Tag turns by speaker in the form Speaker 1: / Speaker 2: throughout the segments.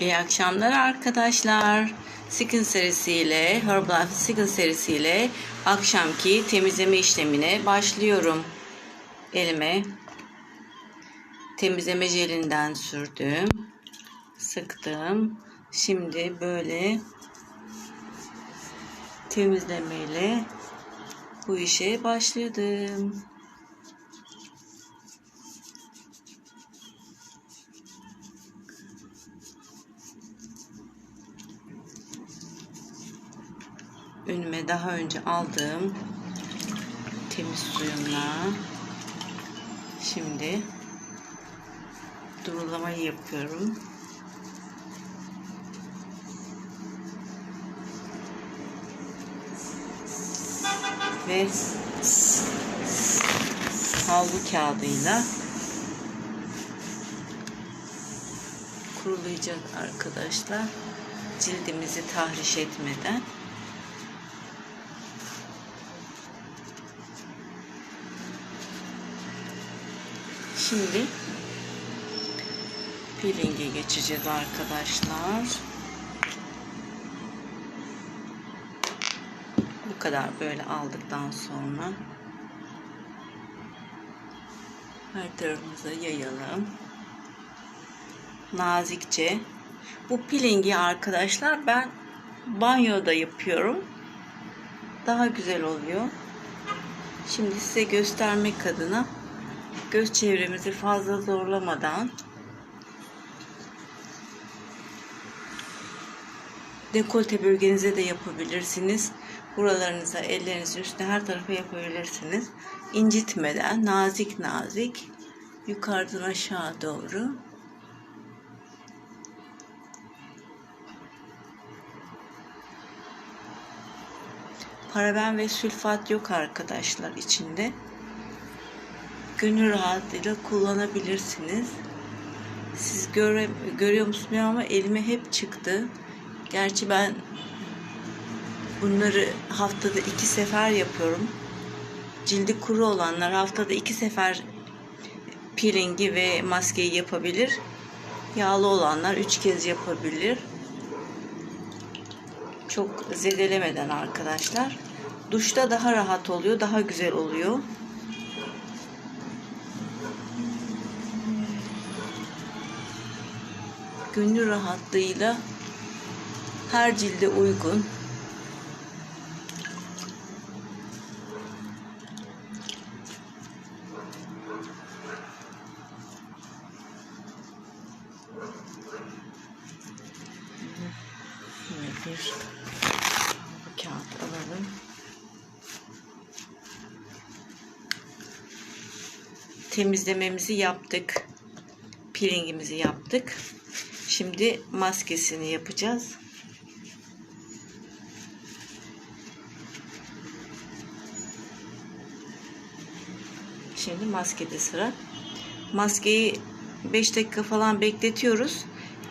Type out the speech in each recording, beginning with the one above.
Speaker 1: İyi akşamlar arkadaşlar. Skin serisiyle, Herbalife Skin serisiyle akşamki temizleme işlemine başlıyorum. Elime temizleme jelinden sürdüm. Sıktım. Şimdi böyle temizlemeyle bu işe başladım. Önüme daha önce aldığım temiz suyumla şimdi durulamayı yapıyorum. Ve havlu kağıdıyla kurulayacak arkadaşlar. Cildimizi tahriş etmeden. Şimdi peeling'e geçeceğiz arkadaşlar. Bu kadar böyle aldıktan sonra her tarafımıza yayalım. Nazikçe. Bu peeling'i arkadaşlar ben banyoda yapıyorum. Daha güzel oluyor. Şimdi size göstermek adına göz çevremizi fazla zorlamadan dekolte bölgenize de yapabilirsiniz. Buralarınıza, ellerinizin üstüne her tarafa yapabilirsiniz. İncitmeden nazik nazik yukarıdan aşağı doğru paraben ve sülfat yok arkadaşlar içinde gönül rahatlığıyla kullanabilirsiniz. Siz göre, görüyor musunuz ama elime hep çıktı. Gerçi ben bunları haftada iki sefer yapıyorum. Cildi kuru olanlar haftada iki sefer peelingi ve maskeyi yapabilir. Yağlı olanlar üç kez yapabilir. Çok zedelemeden arkadaşlar. Duşta daha rahat oluyor, daha güzel oluyor. Gönül rahatlığıyla her cilde uygun bir kağıt. Temizlememizi yaptık. Peelingimizi yaptık. Şimdi maskesini yapacağız. Şimdi maskede sıra. Maskeyi 5 dakika falan bekletiyoruz.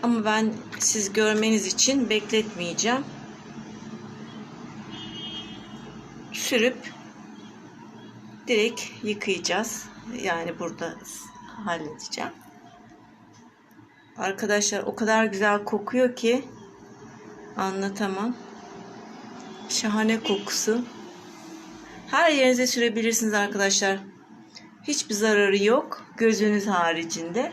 Speaker 1: Ama ben siz görmeniz için bekletmeyeceğim. Sürüp direkt yıkayacağız. Yani burada halledeceğim. Arkadaşlar o kadar güzel kokuyor ki anlatamam. Şahane kokusu. Her yerinize sürebilirsiniz arkadaşlar. Hiçbir zararı yok. Gözünüz haricinde.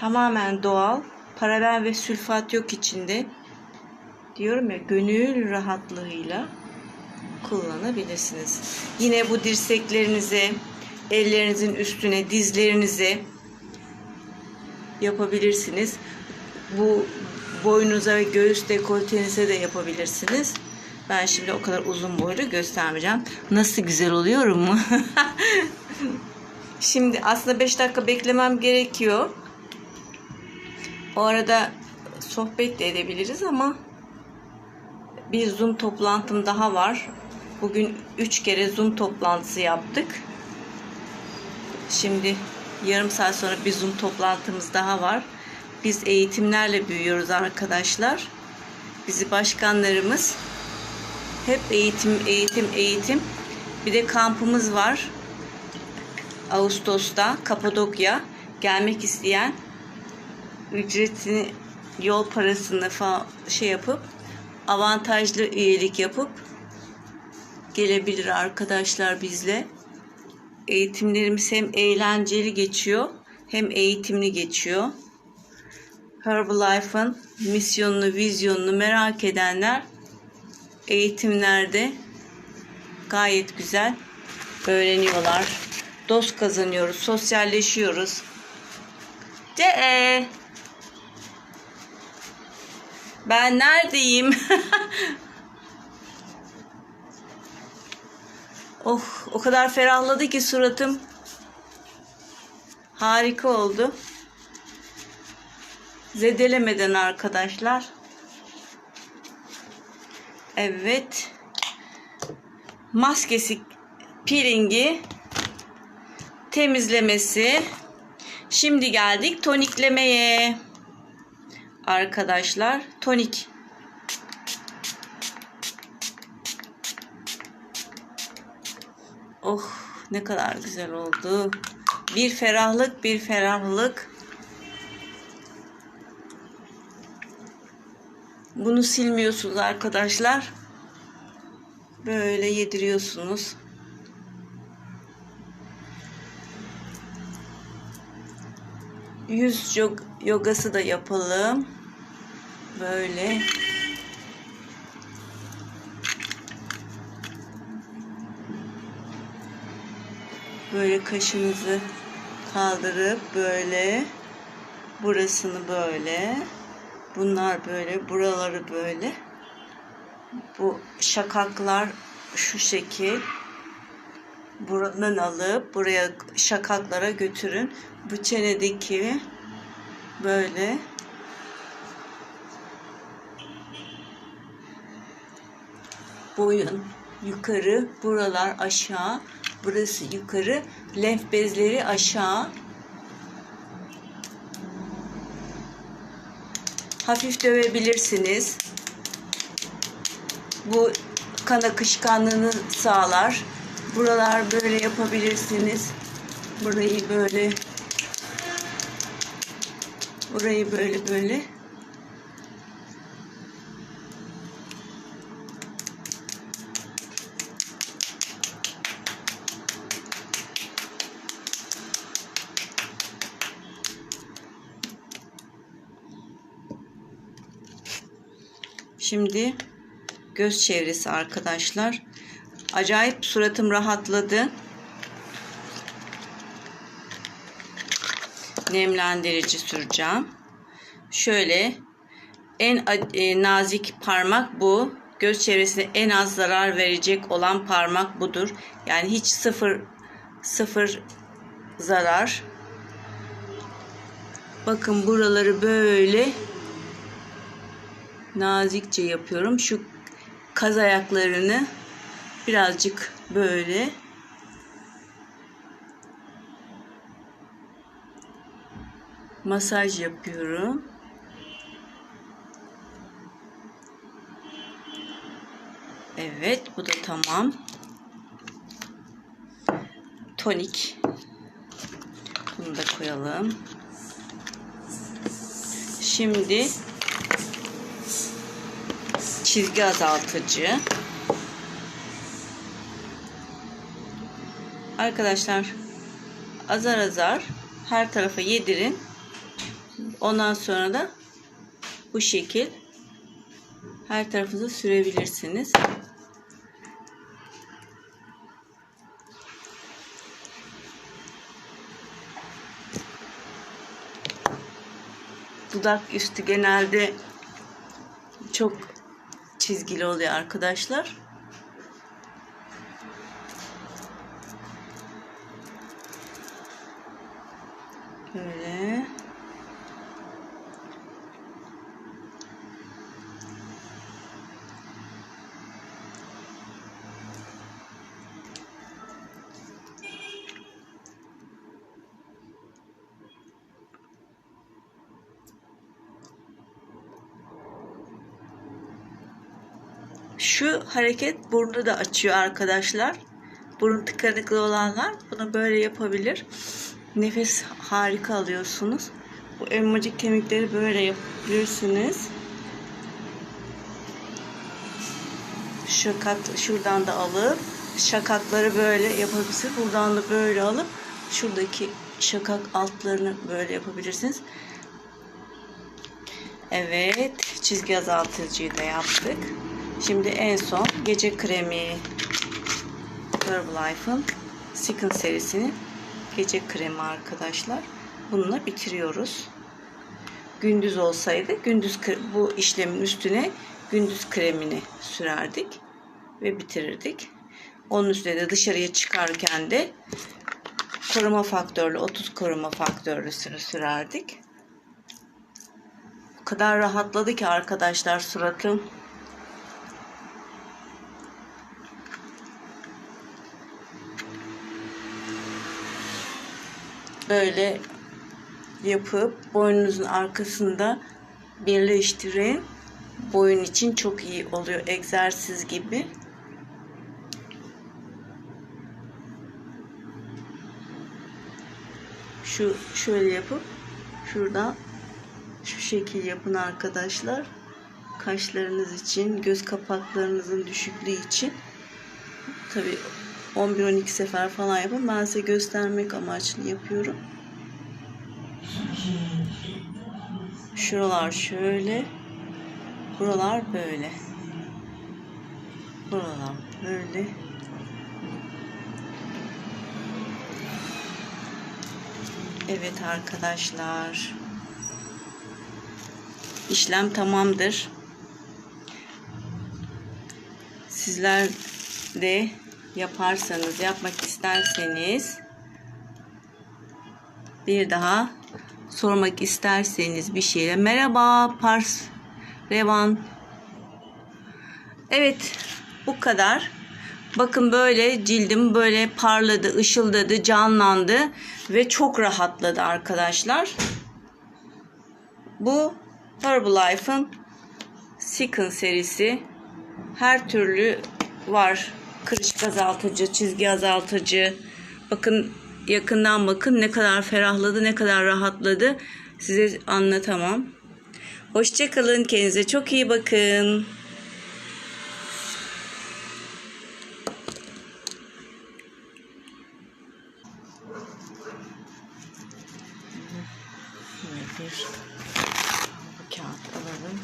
Speaker 1: Tamamen doğal. Paraben ve sülfat yok içinde. Diyorum ya gönül rahatlığıyla kullanabilirsiniz. Yine bu dirseklerinize, ellerinizin üstüne, dizlerinize yapabilirsiniz. Bu boynunuza ve göğüs dekoltenize de yapabilirsiniz. Ben şimdi o kadar uzun boylu göstermeyeceğim. Nasıl güzel oluyor mu? şimdi aslında 5 dakika beklemem gerekiyor. O arada sohbet de edebiliriz ama bir Zoom toplantım daha var. Bugün 3 kere Zoom toplantısı yaptık. Şimdi yarım saat sonra bir Zoom toplantımız daha var. Biz eğitimlerle büyüyoruz arkadaşlar. Bizi başkanlarımız hep eğitim, eğitim, eğitim. Bir de kampımız var. Ağustos'ta Kapadokya. Gelmek isteyen ücretini yol parasını falan şey yapıp avantajlı üyelik yapıp gelebilir arkadaşlar bizle. Eğitimlerimiz hem eğlenceli geçiyor hem eğitimli geçiyor. Herbalife'ın misyonunu, vizyonunu merak edenler eğitimlerde gayet güzel öğreniyorlar. Dost kazanıyoruz, sosyalleşiyoruz. De e, ben neredeyim? oh, o kadar ferahladı ki suratım. Harika oldu. Zedelemeden arkadaşlar. Evet. Maskesi, peelingi, temizlemesi. Şimdi geldik toniklemeye. Arkadaşlar tonik. Oh ne kadar güzel oldu. Bir ferahlık bir ferahlık. Bunu silmiyorsunuz arkadaşlar. Böyle yediriyorsunuz. Yüz yog yogası da yapalım. Böyle. Böyle kaşınızı kaldırıp böyle burasını böyle bunlar böyle buraları böyle. Bu şakaklar şu şekil. Buradan alıp buraya şakaklara götürün. Bu çenedeki böyle. Boyun yukarı buralar aşağı burası yukarı. Lenf bezleri aşağı. Hafif dövebilirsiniz. Bu kan akışkanlığını sağlar. Buralar böyle yapabilirsiniz. Burayı böyle. Burayı böyle böyle Şimdi göz çevresi arkadaşlar. Acayip suratım rahatladı. Nemlendirici süreceğim. Şöyle en e, nazik parmak bu. Göz çevresine en az zarar verecek olan parmak budur. Yani hiç sıfır sıfır zarar. Bakın buraları böyle nazikçe yapıyorum. Şu kaz ayaklarını birazcık böyle masaj yapıyorum. Evet, bu da tamam. Tonik. Bunu da koyalım. Şimdi çizgi azaltıcı. Arkadaşlar azar azar her tarafa yedirin. Ondan sonra da bu şekil her tarafınıza sürebilirsiniz. Dudak üstü genelde çok çizgili oluyor arkadaşlar. Böyle. Şu hareket burnu da açıyor arkadaşlar. burun tıkanıklı olanlar bunu böyle yapabilir. Nefes harika alıyorsunuz. Bu elmacık kemikleri böyle yapabilirsiniz. Şakat şuradan da alıp şakakları böyle yapabilirsiniz. Buradan da böyle alıp şuradaki şakak altlarını böyle yapabilirsiniz. Evet, çizgi azaltıcıyı da yaptık. Şimdi en son gece kremi Herbalife'ın Skin serisinin gece kremi arkadaşlar. Bununla bitiriyoruz. Gündüz olsaydı gündüz bu işlemin üstüne gündüz kremini sürerdik ve bitirirdik. Onun üstüne de dışarıya çıkarken de koruma faktörlü 30 koruma faktörlüsünü sürerdik. O kadar rahatladı ki arkadaşlar suratım. Böyle yapıp boynunuzun arkasında birleştirin. Boyun için çok iyi oluyor egzersiz gibi. Şu şöyle yapıp şuradan şu şekil yapın arkadaşlar. Kaşlarınız için, göz kapaklarınızın düşüklüğü için. Tabi 11-12 sefer falan yapın. Ben size göstermek amaçlı yapıyorum. Şuralar şöyle. Buralar böyle. Buralar böyle. Evet arkadaşlar. İşlem tamamdır. Sizler de yaparsanız, yapmak isterseniz bir daha sormak isterseniz bir şeyle merhaba Pars Revan Evet bu kadar. Bakın böyle cildim böyle parladı, ışıldadı, canlandı ve çok rahatladı arkadaşlar. Bu Herbalife'ın Skin serisi. Her türlü var. Kırışık azaltıcı, çizgi azaltıcı. Bakın yakından bakın ne kadar ferahladı, ne kadar rahatladı. Size anlatamam. Hoşçakalın. Kendinize çok iyi bakın. Yine bir bu kağıt alalım.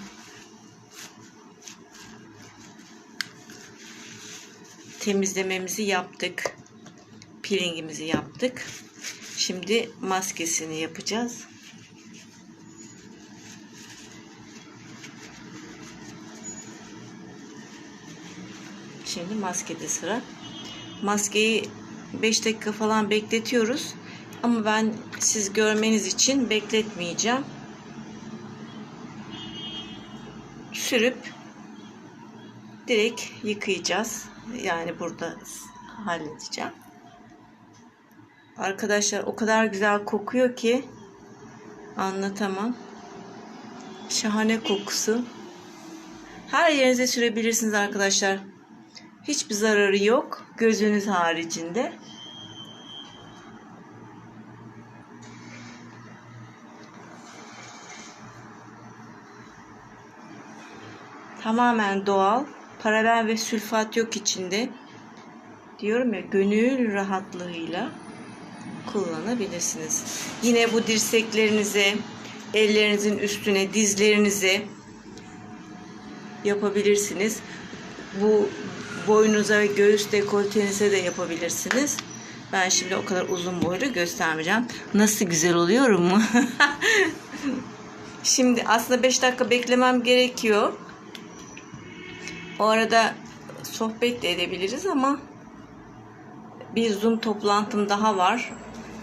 Speaker 1: Temizlememizi yaptık. Peelingimizi yaptık. Şimdi maskesini yapacağız. Şimdi maskede sıra. Maskeyi 5 dakika falan bekletiyoruz. Ama ben siz görmeniz için bekletmeyeceğim. Sürüp direkt yıkayacağız. Yani burada halledeceğim. Arkadaşlar o kadar güzel kokuyor ki anlatamam. Şahane kokusu. Her yerinize sürebilirsiniz arkadaşlar. Hiçbir zararı yok. Gözünüz haricinde. Tamamen doğal. Paraben ve sülfat yok içinde. Diyorum ya gönül rahatlığıyla kullanabilirsiniz. Yine bu dirseklerinize, ellerinizin üstüne, dizlerinize yapabilirsiniz. Bu boynunuza ve göğüs dekoltenize de yapabilirsiniz. Ben şimdi o kadar uzun boylu göstermeyeceğim. Nasıl güzel oluyorum mu? şimdi aslında 5 dakika beklemem gerekiyor. O arada sohbet de edebiliriz ama bir Zoom toplantım daha var.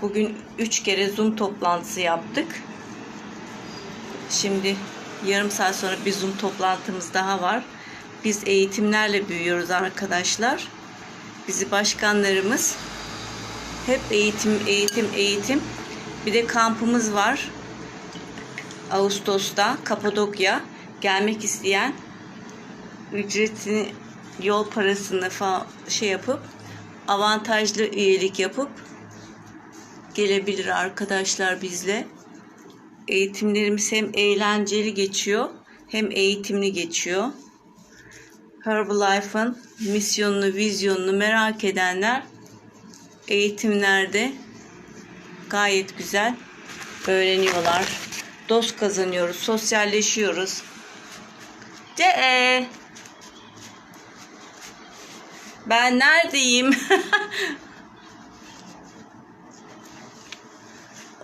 Speaker 1: Bugün 3 kere Zoom toplantısı yaptık. Şimdi yarım saat sonra bir Zoom toplantımız daha var. Biz eğitimlerle büyüyoruz arkadaşlar. Bizi başkanlarımız hep eğitim, eğitim, eğitim. Bir de kampımız var. Ağustos'ta Kapadokya. Gelmek isteyen ücretini yol parasını falan şey yapıp avantajlı üyelik yapıp gelebilir arkadaşlar bizle. Eğitimlerimiz hem eğlenceli geçiyor hem eğitimli geçiyor. Herbalife'ın misyonunu, vizyonunu merak edenler eğitimlerde gayet güzel öğreniyorlar. Dost kazanıyoruz, sosyalleşiyoruz. De e, ben neredeyim?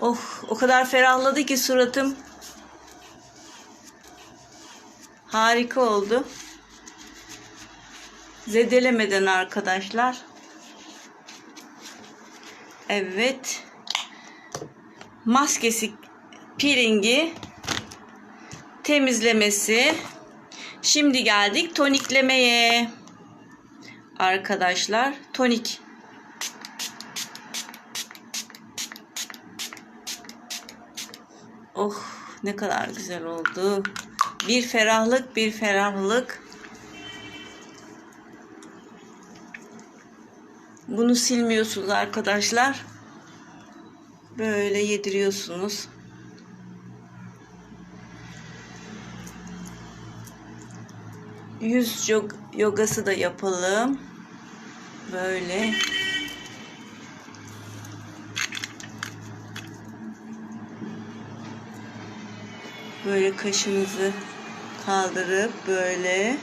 Speaker 1: oh, o kadar ferahladı ki suratım. Harika oldu. Zedelemeden arkadaşlar. Evet. Maskesi, peelingi, temizlemesi. Şimdi geldik toniklemeye. Arkadaşlar tonik. Oh ne kadar güzel oldu. Bir ferahlık bir ferahlık. Bunu silmiyorsunuz arkadaşlar. Böyle yediriyorsunuz. Yüz yog yogası da yapalım. Böyle. Böyle kaşınızı kaldırıp böyle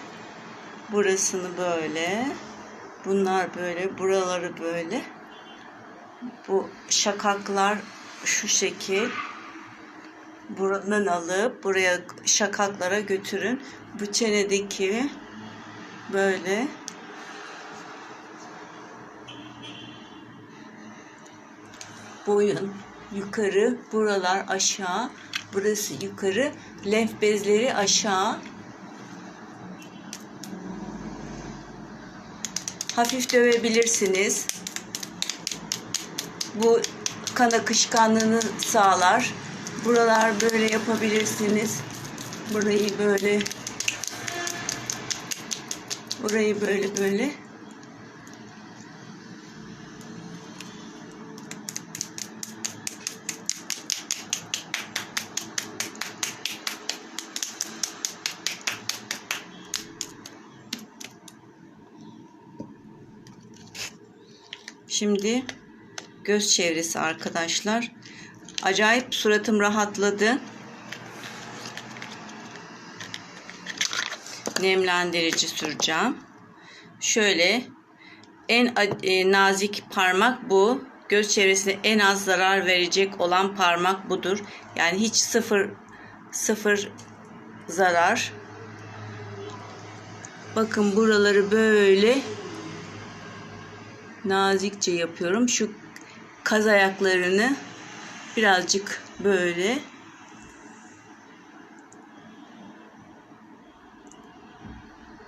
Speaker 1: burasını böyle bunlar böyle buraları böyle. Bu şakaklar şu şekil. Buradan alıp buraya şakaklara götürün. Bu çenedeki böyle boyun yukarı buralar aşağı burası yukarı lenf bezleri aşağı. Hafif dövebilirsiniz. Bu kan akışkanlığını sağlar. Buralar böyle yapabilirsiniz. Burayı böyle burayı böyle böyle Şimdi göz çevresi arkadaşlar. Acayip suratım rahatladı. Nemlendirici süreceğim. Şöyle en e, nazik parmak bu. Göz çevresine en az zarar verecek olan parmak budur. Yani hiç sıfır sıfır zarar. Bakın buraları böyle nazikçe yapıyorum. Şu kaz ayaklarını birazcık böyle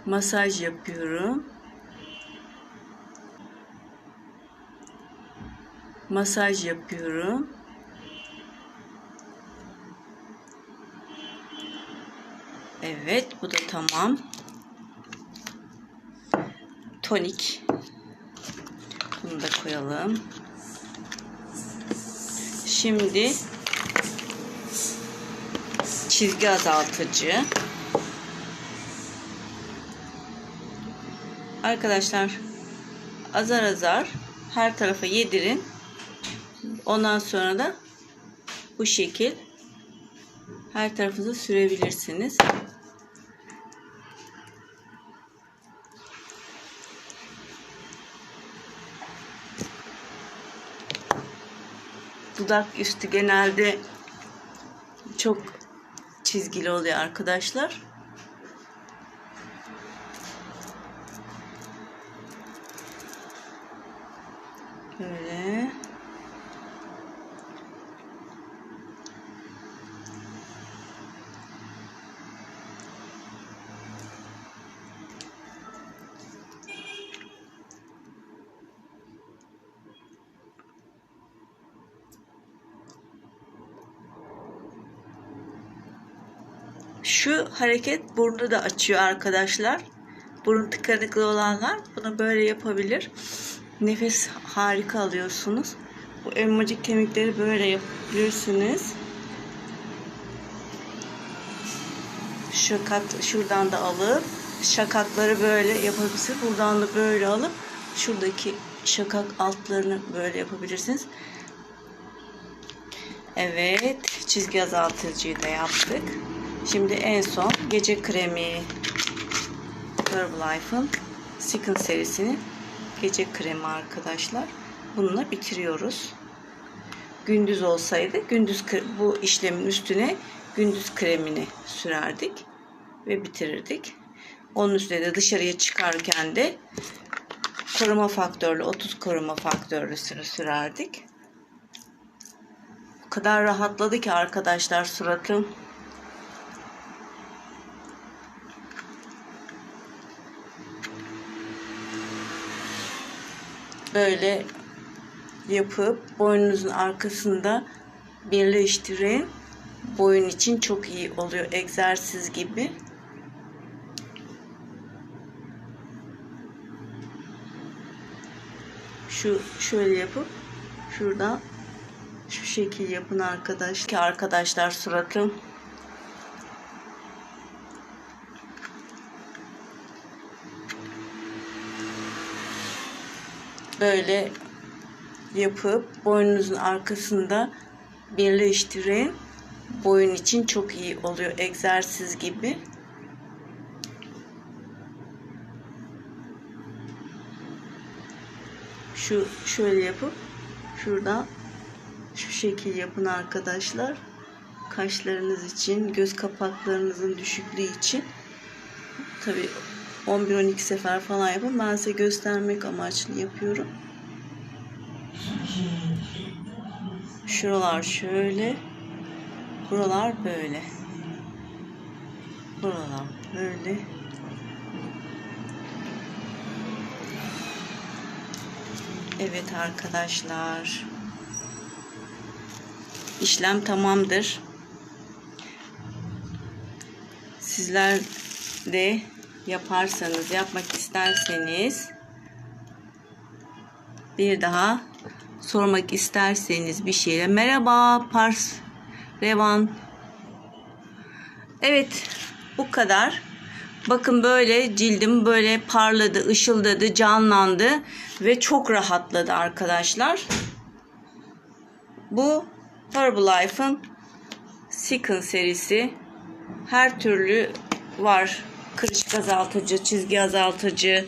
Speaker 1: masaj yapıyorum. Masaj yapıyorum. Evet, bu da tamam. Tonik bunu da koyalım. Şimdi çizgi azaltıcı. Arkadaşlar azar azar her tarafa yedirin. Ondan sonra da bu şekil her tarafınıza sürebilirsiniz. Dudak üstü genelde çok çizgili oluyor arkadaşlar. Böyle. Şu hareket burnu da açıyor arkadaşlar. Burun tıkanıklı olanlar bunu böyle yapabilir. nefes harika alıyorsunuz. Bu elmacık kemikleri böyle yapabilirsiniz. Şakat şuradan da alıp şakakları böyle yapabilirsiniz. Buradan da böyle alıp şuradaki şakak altlarını böyle yapabilirsiniz. Evet, çizgi azaltıcıyı da yaptık. Şimdi en son gece kremi Herbalife'ın Second serisini gece kremi arkadaşlar. Bununla bitiriyoruz. Gündüz olsaydı gündüz bu işlemin üstüne gündüz kremini sürerdik ve bitirirdik. Onun üstüne de dışarıya çıkarken de koruma faktörlü 30 koruma faktörlü sürü sürerdik. O kadar rahatladı ki arkadaşlar suratım. Böyle yapıp boynunuzun arkasında birleştirin. Boyun için çok iyi oluyor egzersiz gibi. Şu şöyle yapıp şuradan şu şekil yapın arkadaş. Ki arkadaşlar suratım böyle yapıp boynunuzun arkasında birleştirin. Boyun için çok iyi oluyor egzersiz gibi. Şu şöyle yapıp şuradan şu şekil yapın arkadaşlar. Kaşlarınız için, göz kapaklarınızın düşüklüğü için. Tabi 11-12 sefer falan yapın. Ben size göstermek amaçlı yapıyorum. Şuralar şöyle. Buralar böyle. Buralar böyle. Evet arkadaşlar. İşlem tamamdır. Sizler de yaparsanız, yapmak isterseniz bir daha sormak isterseniz bir şeyle merhaba Pars Revan Evet bu kadar. Bakın böyle cildim böyle parladı, ışıldadı, canlandı ve çok rahatladı arkadaşlar. Bu Herbalife'ın Second serisi. Her türlü var. Kırışık azaltıcı, çizgi azaltıcı.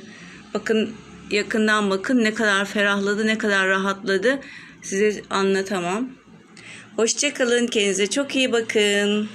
Speaker 1: Bakın yakından bakın ne kadar ferahladı, ne kadar rahatladı. Size anlatamam. Hoşçakalın. Kendinize çok iyi bakın.